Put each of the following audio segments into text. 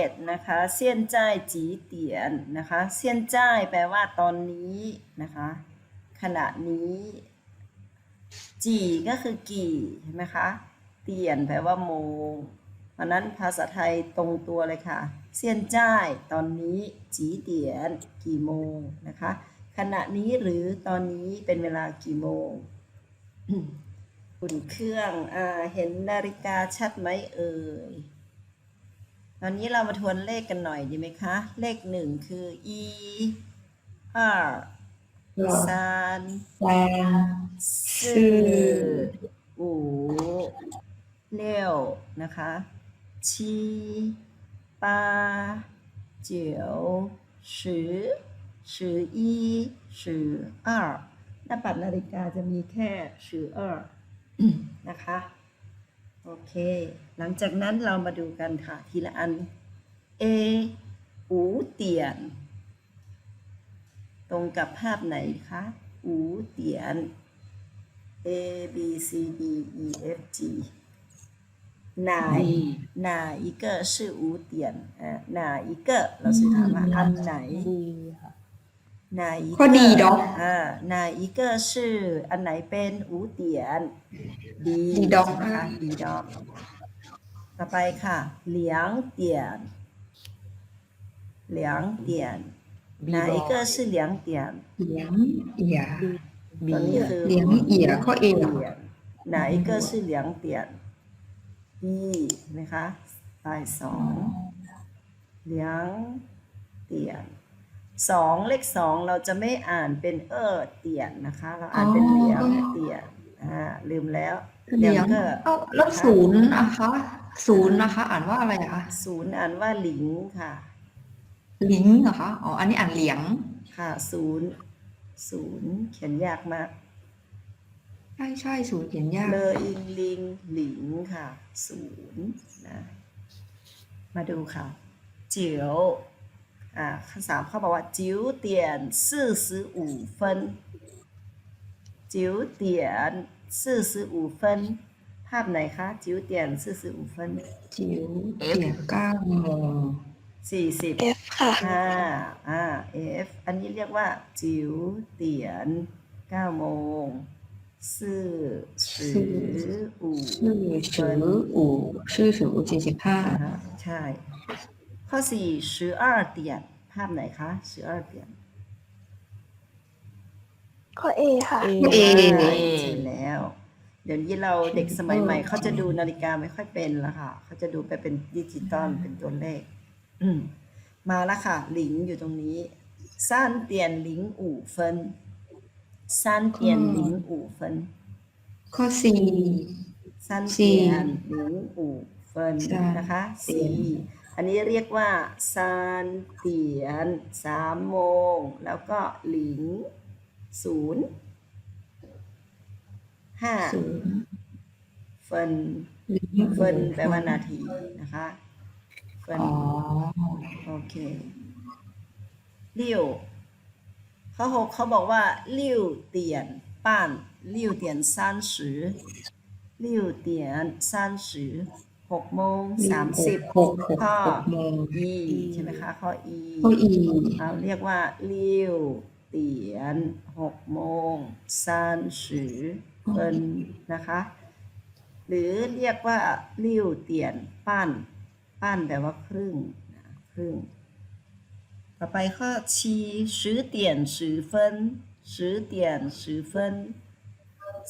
11นะคะเซียนจ้ายจีเตียนนะคะเซียนจ้ายแปลว่าตอนนี้นะคะขณะนี้ จีก็คือกี่ใช่ไหมคะเตียนแปลว่าโมงเพราะนั้นภาษาไทยตรงตัวเลยค่ะเซียนจ้ายตอนนี้จีเตียนกี่โมงนะคะขณะนี้หรือตอนนี้เป็นเวลากี่โมงอุ่นเครื่องอเห็นนาฬิกาชัดไหมเอ่ย ตอนนี้เรามาทวนเลขกันหน่อยดีไหมคะ เลขหนึ่งคือ e ห้าสาม 三四四五六นะคะ七八九十十一十二หน้าปัดนาฬิกาจะมีแค่十二นะคะ โอเค หลังจากนั้นเรามาดูกันค่ะ ทีละอัน A อูเตียน ตรงกับภาพไหนคะอูเตียน A B C D E F G 哪哪一个是五点呃哪一个เราสื่อถามว่าอันไหน ดีค่ะ 哪一 ก็ดีเนอะ อ่า哪一个是อันไหนเป็น五点 ดีดีดองนะคะดีดองต่อไปค่ะเหลียงเตียนเหลียงเตียนไหนก็是两点เหลียงเตียนเหลียงเอียนเหลเอียข้เไหนก็คือเหลียะสองเหลียงเตียนสองเลขสองเราจะไม่อ่านเป็นเออเตียนนะคะ เราอ่านเป็นเหลียงเตียน อ่าลืมแล้วเหลียงก็เอ้าแล้วศูนย์นะคะศูนย์นะคะ อ่านว่าอะไรอะคะศูนย์อ่านว่าหลิงค่ะ หลิงเหรอคะอ๋ออันนี้อ่านเหลียงค่ะศูนย์ศูนย์เขียนยากมากใช่ใช่ศูนย์เขียนยากเลออิงลิงหลิงค่ะศูนย์นะมาดูค่ะจิ๋วอ่าข้อสามเขาบอกว่าจิ๋วเตียนสี่สิบ五分จิ๋วเตียนสี่สิบ五分ภาพไหนคะจิ๋วเตียนสี่สิบ五分 จิ๋วเตียนเก้าโมง สี่สิบ F ค่ะ ห้าอ่า F อันนี้เรียกว่า จิ๋วเตียนเก้าโมงสี่สิบ五 ชื่อสืออู่ชื่อสืออู่สี่สิบห้า อ่าฮะใช่ ข้อสี่十二点ภาพไหนคะ十二点 ข้อเอค่ะ เอ ใช่แล้ว เดี๋ยวนี้เราเด็กสมัยใหม่เขาจะดูนาฬิกาไม่ค่อยเป็นแล้วค่ะเขาจะดูไปเป็นดิจิตอลเป็นตัวเลขมาแล้วค่ะ หลิงอยู่ตรงนี้ซานเตียนหลิงอู่เฟินซานเตียนหลิงอู่เฟินข้อสี่ ซานเตียนหลิงอู่เฟินนะคะสี่อันนี้เรียกว่าซานเตียนสามโมง แล้วก็หลิง ศูนย์ห้าเฟินเฟินแปลว่านาทีนะคะเฟินโอเคเลี้ยวเขาหกเขาบอกว่าเลี้ยวเตียนป้านเลี้ยวเตียนสามสิบเลี้ยวเตียนสามสิบหกโมงสามสิบข้อ e ใช่ไหมคะ ข้อ e ข้อ e เขาเรียกว่าเลี้ยว เตียนหกโมงซานสือเปินนะคะ หรือเรียกว่าลิ้วเตียนปั้น ปั้นแปลว่าครึ่งครึ่ง ต่อไปข้อชีสือเตียนสือเฟินสือเตียนสือเฟิน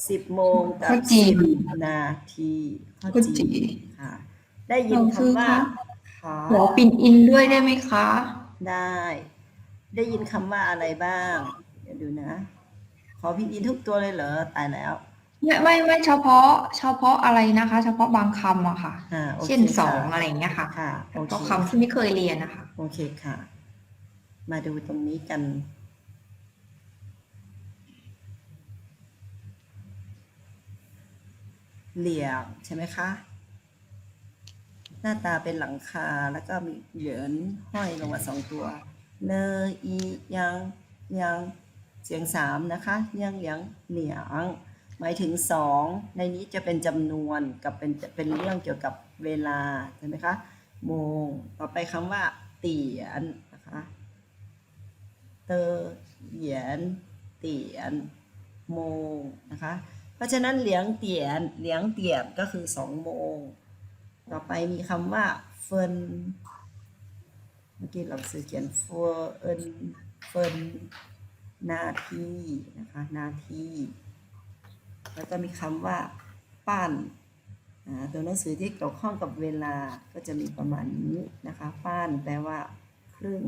สิบโมงกับสิบนาทีข้อจีค่ะ ได้ยินคำว่าขอปิ่นอินด้วยได้ไหมคะ ได้ ได้ยินคำว่าอะไรบ้าง เดี๋ยวดูนะ ขอพินอินทุกตัวเลยเหรอ ตายแล้ว ไม่ไม่ไม่เฉพาะ เฉพาะอะไรนะคะ เฉพาะบางคำอะค่ะ อ่าโอเคเช่นสองค่ะอะไรอย่างเงี้ยค่ะค่ะ โอเค ก็คำที่ไม่เคยเรียนนะคะ โอเคค่ะ มาดูตรงนี้กัน เหลี่ยมใช่ไหมคะ หน้าตาเป็นหลังคาแล้วก็มีเหยินห้อยลงมาสองตัว เลอียังยังเสียงสามนะคะยังยังเหนียงหมายถึงสองในนี้จะเป็นจำนวนกับเป็นเป็นเรื่องเกี่ยวกับเวลาใช่ไหมคะโมงต่อไปคำว่า เตียนนะคะเตเหยียนเตียนโมงนะคะเพราะฉะนั้นเหลียงเตียนเหลียงเตียนก็คือสองโมง ต่อไปมีคำว่าเฟิน เมื่อกี้เราซื้อเขียนเฟินเฟินหน้าที่นะคะหน้าที่ แล้วก็มีคำว่าปั้นอ่าตัวหนังสือที่เกี่ยวข้องกับเวลาก็จะมีประมาณนี้นะคะปั้นแปลว่าครึ่ง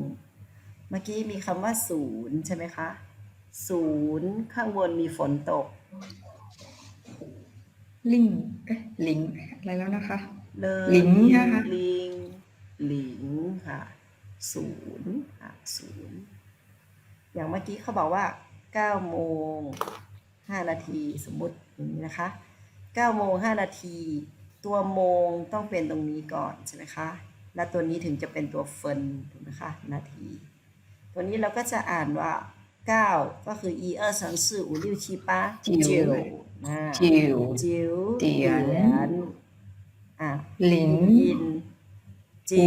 เมื่อกี้มีคำว่าศูนย์ใช่ไหมคะศูนย์ข้างบนมีฝนตก ลิงเอ๊ะลิงอะไรแล้วนะคะ เลยลิงนะคะลิงลิงค่ะ ศูนย์ค่ะศูนย์ อย่างเมื่อกี้เขาบอกว่าเก้าโมงห้านาทีสมมุติอย่างนี้นะคะเก้าโมงห้านาที ตัวโมงต้องเป็นตรงนี้ก่อนใช่ไหมคะ และตัวนี้ถึงจะเป็นตัวเฟินถูกไหมคะ นาที ตัวนี้เราก็จะอ่านว่าเก้าก็คือ一二三四五六七八 จิ๋ว จิ๋วนะ จิ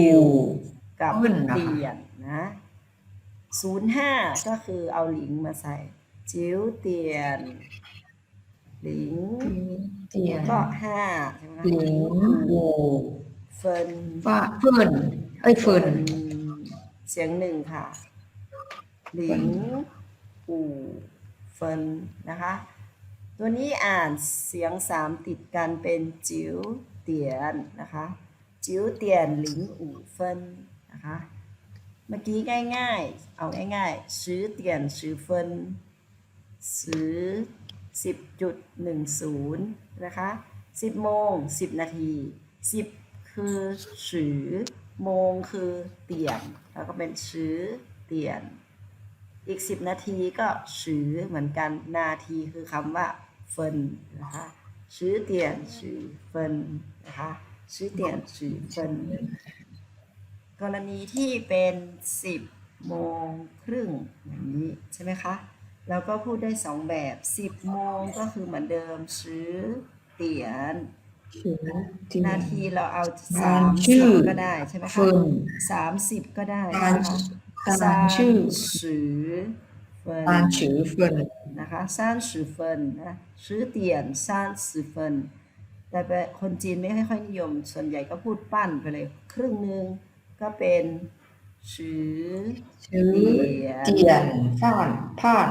๋ว จิ๋วเตียนนอะหลิงยินจิ๋วกับขึ้นนะคะเตียนนะศูนย์ห้าก็คือเอาหลิงมาใส่ จิ๋วเตียน หลิงเตียนก็ห้าใช่ไหมหลิงโวเฟินฟ้าเฟิร์นเอ้ยเฟิร์นเสียงหนึ่งค่ะ หลิงอู่เฟินนะคะ ตัวนี้อ่านเสียงสามติดกันเป็นจิ๋วเตียนนะคะ จิ๋วเตียนหลิงอู่เฟิน นะคะ เมื่อกี้ง่ายๆ เอาง่ายๆซื้อเตียนซื้อเฟินซื้อสิบจุดหนึ่งศูนย์นะคะสิบโมงสิบนาทีสิบคือสือโมงคือเตียนแล้วก็เป็นซื้อเตียน อีกสิบนาทีก็สือเหมือนกันนาทีคือคำว่าเฟินนะคะซื้อเตียนสือเฟินนะคะซื้อเตียนสือเฟิน กรณีที่เป็น 10 โมงครึ่งอย่างนี้ใช่ไหมคะเราก็พูดได้สองแบบ 10 โมงก็คือเหมือนเดิมซื้อเตียน นาทีเราเอาสามสิบก็ได้ใช่ไหมคะสามสิบก็ได้นะสามชื่อสือเฟินสามชื่อเฟินนะคะสามสือเฟินนะชื่อเตียนสามสือเฟินแต่คนจีนไม่ค่อยนิยม ส่วนใหญ่ก็พูดปั้นไปเลย ครึ่งหนึ่ง ก็เป็นสือชื่อเตียนฟ้านผ่าน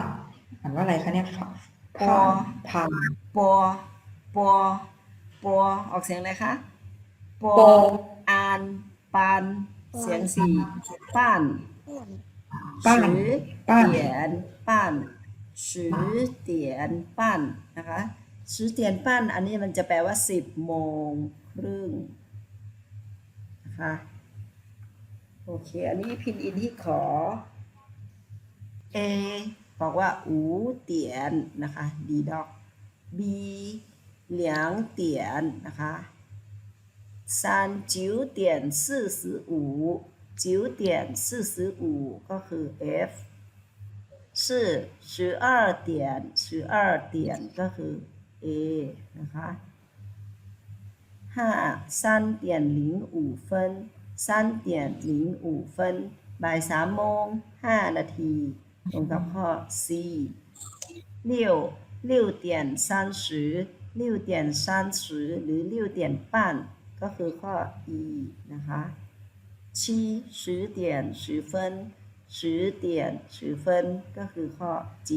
อ่านว่าอะไรคะเนี่ยผ่านผ่านผ่านปอปอปอออกเสียงอะไรคะปอปออ่านปานเสียงสี่ป้านป้านสือป้านเตียนป้านสือเตียนป้านนะคะสือเตียนป้านอันนี้มันจะแปลว่าสิบโมงครึ่งนะคะ โอเค อันนี้พินอินที่ขอ A บอกว่าอูเตียนนะคะดีดอก B เหลียงเตียนนะคะ三九点四十五九点四十五ก็คือ F 四十二点十二点ก็คือ A นะคะห้า三点零五分 三点零五分บ่ายสามโมงห้านาทีตรงกับข้อ C 六六点三十六点三十หรือ六点半ก็คือข้อ E นะคะ七十点十分十点十分ก็คือข้อ G